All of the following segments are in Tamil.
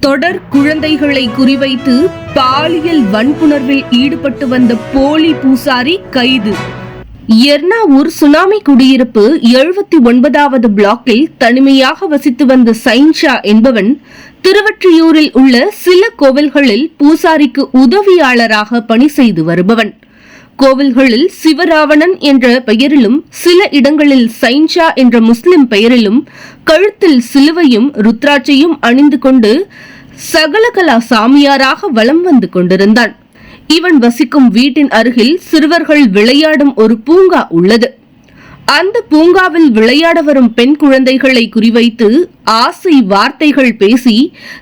தொடர் குழந்தைகளை குறிவைத்து பாலியல் வன்புணர்வில் ஈடுபட்டு வந்த போலி பூசாரி கைது. எர்ணாவூர் சுனாமி குடியிருப்பு எழுபத்தி ஒன்பதாவது பிளாக்கில் தனிமையாக வசித்து வந்த சைன்ஷா என்பவன் திருவற்றியூரில் உள்ள சில கோவில்களில் பூசாரிக்கு உதவியாளராக பணி செய்து வருபவன். கோவில்களில் சிவராவணன் என்ற பெயரிலும் சில இடங்களில் சைன்ஷா என்ற முஸ்லிம் பெயரிலும் கழுத்தில் சிலுவையும் ருத்ராட்சையும் அணிந்து கொண்டு சகலகலா சாமியாராக வலம் வந்து கொண்டிருந்தான். இவன் வசிக்கும் வீட்டின் அருகில் சிறுவர்கள் விளையாடும் ஒரு பூங்கா உள்ளது. அந்த பூங்காவில் விளையாட வரும் பெண் குழந்தைகளை குறிவைத்து ஆசை வார்த்தைகள் பேசி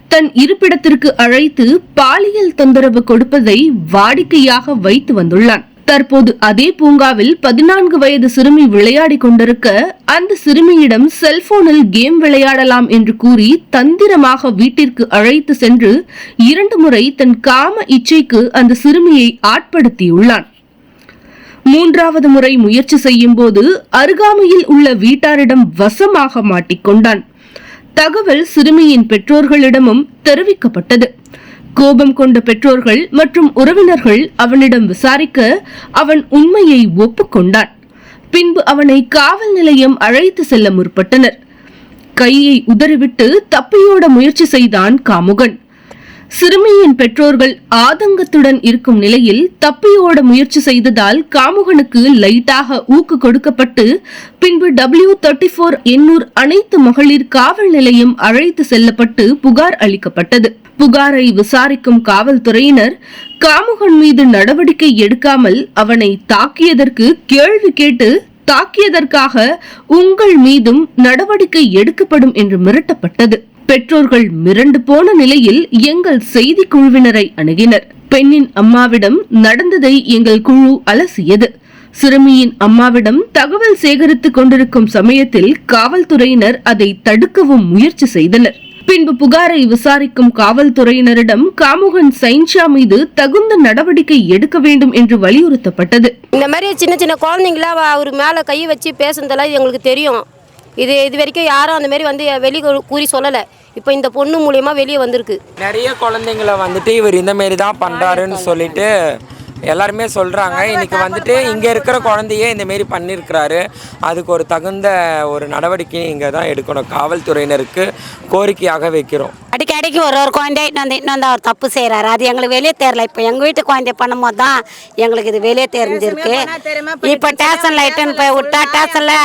தன் இருப்பிடத்திற்கு அழைத்து பாலியல் தொந்தரவு கொடுப்பதை வாடிக்கையாக வைத்து வந்துள்ளான். தற்போது அதே பூங்காவில் பதினான்கு வயது சிறுமி விளையாடி கொண்டிருக்க அந்த சிறுமியிடம் செல்போனில் கேம் விளையாடலாம் என்று கூறி தந்திரமாக வீட்டிற்கு அழைத்து சென்று இரண்டு முறை தன் காம இச்சைக்கு அந்த சிறுமியை ஆட்படுத்தியுள்ளான். மூன்றாவது முறை முயற்சி செய்யும் போது அருகாமையில் உள்ள வீட்டாரிடம் வசமாக மாட்டிக்கொண்டான் தகவல் சிறுமியின் பெற்றோர்களிடமும் தெரிவிக்கப்பட்டது. கோபம் கொண்ட பெற்றோர்கள் மற்றும் உறவினர்கள் அவனிடம் விசாரிக்க அவன் உண்மையை ஒப்புக்கொண்டான். பின்பு அவனை காவல் நிலையம் அழைத்து செல்ல முற்பட்டனர். கையை உதறிவிட்டு தப்பியோட முயற்சி செய்தான் காமுகன். சிறுமியின் பெற்றோர்கள் ஆதங்கத்துடன் இருக்கும் நிலையில் தப்பியோட முயற்சி செய்ததால் காமுகனுக்கு லைட்டாக ஊக்கு கொடுக்கப்பட்டு பின்பு டபிள்யூ தேர்ட்டி போர் எண்ணூர் அனைத்து மகளிர் காவல் நிலையம் அழைத்து செல்லப்பட்டு புகார் அளிக்கப்பட்டது. புகாரை விசாரிக்கும் காவல்துறையினர் காமுகன் மீது நடவடிக்கை எடுக்காமல் அவனை தாக்கியதற்கு கேள்வி கேட்டு தாக்கியதற்காக உங்கள் மீதும் நடவடிக்கை எடுக்கப்படும் என்று மிரட்டப்பட்டது. பெற்றோர்கள் மிரண்டு போன நிலையில் எங்கள் செய்தி குழுவினரை அணுகினர். பெண்ணின் அம்மாவிடம் நடந்ததை எங்கள் குழு அலசியது. சிறுமியின் அம்மாவிடம் தகவல் சேகரித்துக் கொண்டிருக்கும் சமயத்தில் காவல்துறையினர் அதை தடுக்கவும் முயற்சி செய்தனர். பின்பு புகாரை விசாரிக்கும் காவல்துறையினரிடம் காமுகன் சைன்ஷா மீது தகுந்த நடவடிக்கை எடுக்க வேண்டும் என்று வலியுறுத்தப்பட்டது. இந்த மாதிரி சின்ன சின்ன குழந்தைங்கள அவர் மேலே கை வச்சு பேசுனதெல்லாம் எங்களுக்கு தெரியும். இது இது வரைக்கும் யாரும் அந்த மாதிரி வந்து வெளியே கூறி சொல்லலை. இப்போ இந்த பொண்ணு மூலியமா வெளியே வந்திருக்கு. நிறைய குழந்தைங்கள வந்துட்டு இவர் இந்த மாரி தான் பண்ணுறாருன்னு சொல்லிட்டு எல்லாருமே சொல்கிறாங்க இன்னைக்கு வந்துட்டு இங்கே இருக்கிற குழந்தையே இந்த மாரி பண்ணியிருக்கிறாரு அதுக்கு ஒரு தகுந்த ஒரு நடவடிக்கை இங்கே தான் எடுக்கணும். காவல்துறையினருக்கு கோரிக்கையாக வைக்கிறோம். அடிக்கடிக்கு ஒரு ஒரு குழந்தை இட்டு வந்து இன்னும் வந்து அவர் தப்பு செய்கிறாரு அது எங்களுக்கு வெளியே தெரியல. இப்போ எங்கள் வீட்டு குழந்தை பண்ணும்போது தான் எங்களுக்கு இது வெளியே தெரிஞ்சிருக்கு. இப்போ ஸ்டேஷனில் இட்டுன்னு போய் விட்டா ஸ்டேஷனில்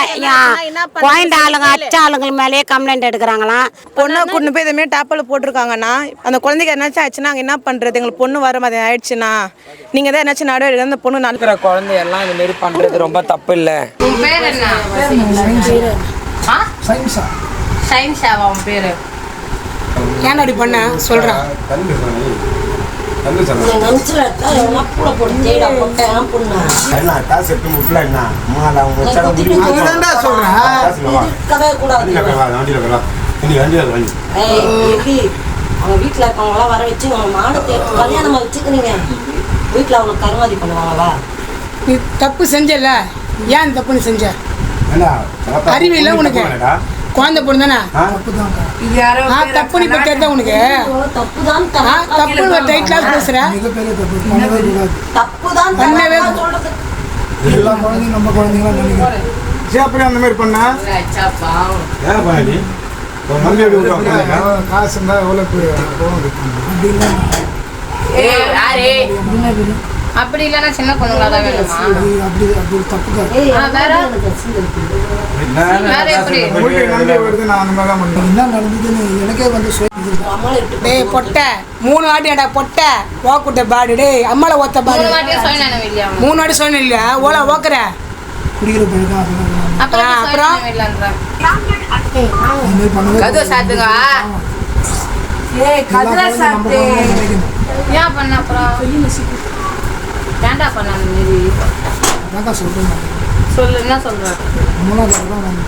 குழந்தை ஆளுங்க அச்ச ஆளுங்க மேலேயே கம்ப்ளைண்ட் எடுக்கிறாங்களாம் பொண்ணை கூட்டு போய் இதுமாரி டாப்பில் போட்டிருக்காங்கண்ணா. அந்த குழந்தைக்கு என்னாச்சும் ஆச்சுன்னா நாங்கள் என்ன பண்ணுறது எங்களுக்கு பொண்ணு வர மாதிரி ஆயிடுச்சுண்ணா. நீங்கள் தான் என்னாச்சும் நடவடிக்கை அந்த பொண்ணு நான் இருக்கிற குழந்தையெல்லாம் இந்த மாரி பண்ணுறது ரொம்ப தப்பு இல்லை சயின்ஸாவா உன் பேரு? ஏன் அப்படி பண்ண? சொல்கிறேன் என்ன என்ன அவங்க வீட்டில் இருக்கவங்களாம் வர வச்சு எடுத்து கல்யாணமா வச்சுக்கிறீங்க வீட்டில் அவனுக்கு கருமாதி பண்ணுவாங்களா நீ தப்பு செஞ்சல. ஏன் இந்த தப்பு நீ செஞ்ச அறிவு இல்லை உனக்கு. குழந்தை பொண்ணு தானே இது யாரோ ஆ தப்பு நீ இப்போ தெரிஞ்ச உனக்கு. தப்பு. தான் தப்பு டைட் கிளாஸ் மிகப்பெரிய தப்பு. தான் பண்ணவே எல்லா குழந்தையும் நம்ம குழந்தைங்களா நினைக்கிறேன் சரி அப்படி அந்த மாதிரி பண்ண? ஏன் விட்டுவாங்க காசு இருந்தால் எவ்வளோ அப்படின்னா அப்படி இல்லைன்னா சின்ன பொண்ணுங்களா தான் வேணுமா? அப்படி அப்படி தப்பு ஏய் என்ன நடந்ததுன்னு எனக்கே வந்து டேய் பொட்டை. மூணு வாட்டியாடா பொட்டை. ஓக்குட்ட பாடு டேய். அம்மால ஓத்த பாடு. மூணு வாட்டி சொன்ன இல்லையா? ஓலா ஓக்குற. குடிக்கிற பழக்கம் அதெல்லாம் அப்புறம்? அப்புறம்? கதவை சாத்துங்க நினைக்கணும் ஏன் பண்ண அப்புறம்? ஏன்டா பண்ண அந்த மாரி அதான் சொல்கிறேன் சொல்லு என்ன மூணாவது தான் வந்து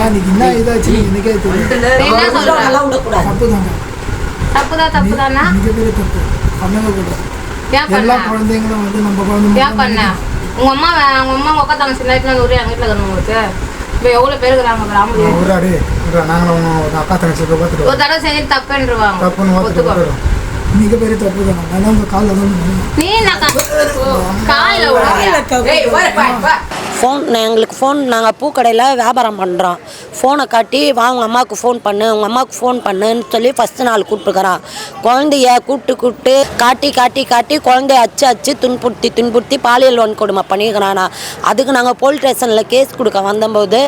இன்னைக்கு என்ன இதாச்சு எனக்கே தெரியும் தப்பு தாங்க மிகப்பெரிய தப்பு. பண்ணவே கூடாது ஏன் எல்லா பண்ண குழந்தைங்களும் வந்து நம்ம குழந்தை ஏன் பண்ண? உங்க அம்மா வே- உங்க அம்மா உங்க அக்கா தங்கச்சி நைட்ல ஒரு எங்க வீட்டுல இருக்கணும் உங்களுக்கு இப்போ எவ்வளோ பேர் இருக்கிறாங்க கிராமத்துல ஒரு அடி ஒரு நாங்களும் உங்க அக்கா தங்கச்சி பார்த்துட்டு ஒரு தடவை செஞ்சு தப்புன்றுவாங்க. தப்புன்னு பார்த்துட்டு ஒத்துக்கோ வந்துடுறோம் மிக பெரிய தப்பு தான். நான் உங்கள் காலில் தான் விழுந்தேன். ஃபோன் நான் ஃபோன் எங்களுக்கு ஃபோன் நாங்கள் பூக்கடையில் வியாபாரம் பண்ணுறோம் ஃபோனை காட்டி வா உங்கள் அம்மாவுக்கு ஃபோன் பண்ணு உங்கள் அம்மாவுக்கு ஃபோன் பண்ணுன்னு சொல்லி ஃபஸ்ட்டு நாள் கூப்பிட்டுருக்குறான். குழந்தைய கூப்பிட்டு கூப்பிட்டு காட்டி காட்டி காட்டி குழந்தைய அச்சு அச்சு துன்புறுத்தி துன்புறுத்தி பாலியல் வன்கொடுமை பண்ணியிருக்கிறானா அதுக்கு நாங்கள் போலீஸ் ஸ்டேஷனில் கேஸ் கொடுக்க வந்தபோது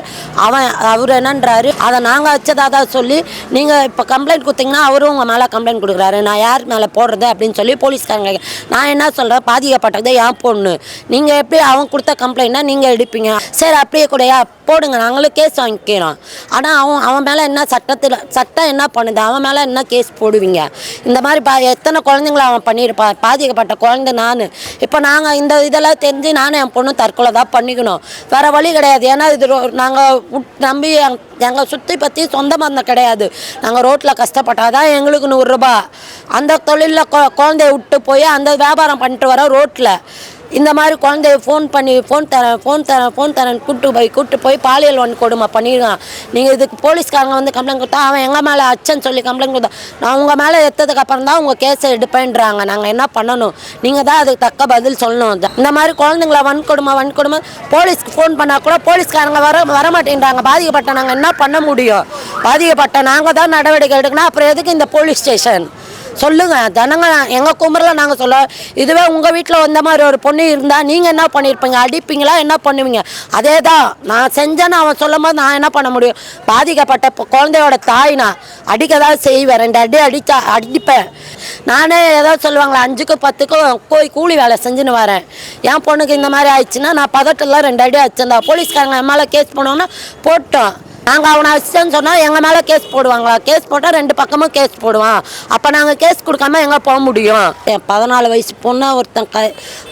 அவன் அவர் என்னன்றாரு அதை நாங்கள் வச்சதாக தான் சொல்லி நீங்கள் இப்போ கம்ப்ளைண்ட் கொடுத்தீங்கன்னா அவரும் உங்கள் மேலே கம்ப்ளைண்ட் கொடுக்குறாரு. நான் யார் மேலே போடுறது? அப்படின்னு சொல்லி போலீஸ்காரங்க நான் என்ன சொல்கிறேன் பாதிக்கப்பட்டது என் பொண்ணு. நீங்கள் எப்படி அவன் கொடுத்த கம்ப்ளைண்ட்னா நீங்கள் எடுப்பீங்க சரி அப்படியே கூடயா? போடுங்க நாங்களும் கேஸ் வாங்கிக்கிறோம். ஆனால் அவன் அவன் மேலே என்ன சட்டத்தில் சட்டம் என்ன பண்ணுது? அவன் மேலே என்ன கேஸ் போடுவீங்க? இந்த மாதிரி பா எத்தனை குழந்தைங்கள அவன் பண்ணியிருப்பா பாதிக்கப்பட்ட குழந்தை நான். இப்போ நாங்கள் இந்த இதெல்லாம் தெரிஞ்சு நானும் என் பொண்ணு தற்கொலை தான் பண்ணிக்கணும். வேறு வழி கிடையாது. ஏன்னா இது நாங்கள் நம்பி எங்- எங்கள் சுற்றி பற்றி சொந்த பந்தம் கிடையாது. நாங்கள் ரோட்டில் கஷ்டப்பட்டால் தான் எங்களுக்கு நூறுரூபா அந்த தொழிலில் குழந்தைய விட்டு போய் அந்த வியாபாரம் பண்ணிட்டு வரோம் ரோட்டில் இந்த மாதிரி குழந்தைய ஃபோன் பண்ணி ஃபோன் தரேன் ஃபோன் தரேன் ஃபோன் தரேன் கூப்பிட்டு போய் கூப்பிட்டு போய் பாலியல் வன்கொடுமை பண்ணிடுவான் நீங்கள் இதுக்கு போலீஸ்காரங்க வந்து கம்ப்ளைண்ட் கொடுத்தா அவன் எங்கள் மேலே அச்சன்னு சொல்லி கம்ப்ளைண்ட் கொடுத்தா நான் உங்கள் மேலே எடுத்ததுக்கப்புறம் அப்புறம் தான் உங்கள் கேஸை எடுப்பேன்றாங்க. நாங்கள் என்ன பண்ணணும்? நீங்கள் தான் அதுக்கு தக்க பதில் சொல்லணும். இந்த மாதிரி குழந்தைங்கள வன்கொடுமை வன்கொடுமை? போலீஸ்க்கு ஃபோன் பண்ணால் கூட போலீஸ்காரங்க வர வரமாட்டேன்றாங்க. பாதிக்கப்பட்ட நாங்கள் என்ன பண்ண முடியும்? பாதிக்கப்பட்ட நாங்கள் தான் நடவடிக்கை எடுக்கணும். அப்புறம் எதுக்கு இந்த போலீஸ் ஸ்டேஷன் சொல்லுங்க. ஜனங்க எங்கள் குமரில் நாங்கள் சொல்ல இதுவே உங்கள் வீட்டில் வந்த மாதிரி ஒரு பொண்ணு இருந்தால் நீங்கள் என்ன பண்ணியிருப்பீங்க அடிப்பீங்களா? என்ன பண்ணுவீங்க? அதே தான் நான் செஞ்சேன்னு அவன் சொல்லும் போது நான் என்ன பண்ண முடியும்? பாதிக்கப்பட்ட குழந்தையோட தாய் நான் அடிக்க தான் செய்வேன். ரெண்டு அடி அடித்தா அடிப்பேன். நானே ஏதோ சொல்லுவாங்களே அஞ்சுக்கும் பத்துக்கும் போய் கூலி வேலை செஞ்சுன்னு வரேன். என் பொண்ணுக்கு இந்த மாதிரி ஆயிடுச்சுன்னா நான் பதட்டெல்லாம் ரெண்டு அடி அடிச்சிருந்தா போலீஸ்காரங்க என் மேலே கேஸ் பண்ணுவோன்னா போட்டோம். நாங்கள் அவனை அசிஸ்டன்ட் சொன்னால் எங்கள் மேலே கேஸ் போடுவாங்களா? கேஸ் போட்டால் ரெண்டு பக்கமும் கேஸ் போடுவான். அப்போ நாங்கள் கேஸ் கொடுக்காம எங்கே போக முடியும்? என் பதினாலு வயசு பொண்ணாக ஒருத்தன் க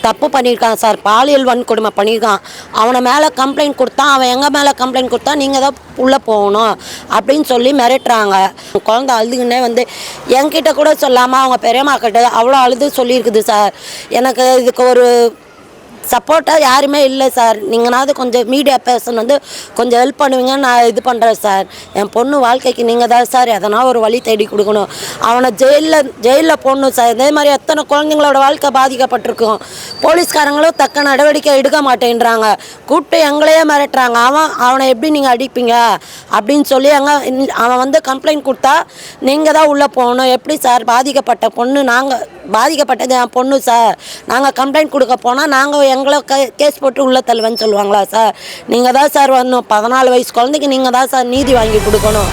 தப்பு பண்ணியிருக்கான் சார். பாலியல் வன்கொடுமை பண்ணியிருக்கான். அவனை மேலே கம்ப்ளைண்ட் கொடுத்தா அவன் எங்கள் மேலே கம்ப்ளைண்ட் கொடுத்தா நீங்கள் தான் உள்ளே போகணும் அப்படின்னு சொல்லி மிரட்டுறாங்க. குழந்த அழுதுகின்னே வந்து என்கிட்ட கூட சொல்லாமல் அவங்க பெரியம்மா கிட்ட அவ்வளோ அழுது சொல்லியிருக்குது சார். எனக்கு இதுக்கு ஒரு சப்போர்ட்டாக யாருமே இல்லை சார் நீங்களாவது கொஞ்சம் மீடியா பர்சன் வந்து கொஞ்சம் ஹெல்ப் பண்ணுவீங்கன்னு நான் இது பண்ணுறேன் சார் என் பொண்ணு வாழ்க்கைக்கு நீங்கள் தான் சார் எதனா ஒரு வழி தேடி கொடுக்கணும். அவனை ஜெயிலில் ஜெயிலில் போடணும் சார் இதே மாதிரி எத்தனை குழந்தைங்களோட வாழ்க்கை பாதிக்கப்பட்டிருக்கும். போலீஸ்காரங்களும் தக்க நடவடிக்கை எடுக்க மாட்டேன்றாங்க. கூப்பிட்டு எங்களையே மிரட்டுறாங்க. அவன் அவனை எப்படி நீங்கள் அடிப்பீங்க? அப்படின்னு சொல்லி அங்கே அவன் வந்து கம்ப்ளைண்ட் கொடுத்தா நீங்கள் தான் உள்ளே போகணும். எப்படி சார் பாதிக்கப்பட்ட பொண்ணு நாங்கள் பாதிக்கப்பட்டது என் பொண்ணு சார் நாங்கள் கம்ப்ளைண்ட் கொடுக்க போனால் நாங்கள் எங்களை க கேஸ் போட்டு உள்ளே தள்ளுவேன்னு சொல்லுவாங்களா சார்? நீங்கள் தான் சார் வரணும். பதினாலு வயசு குழந்தைக்கு நீங்கள் தான் சார் நீதி வாங்கி கொடுக்கணும்.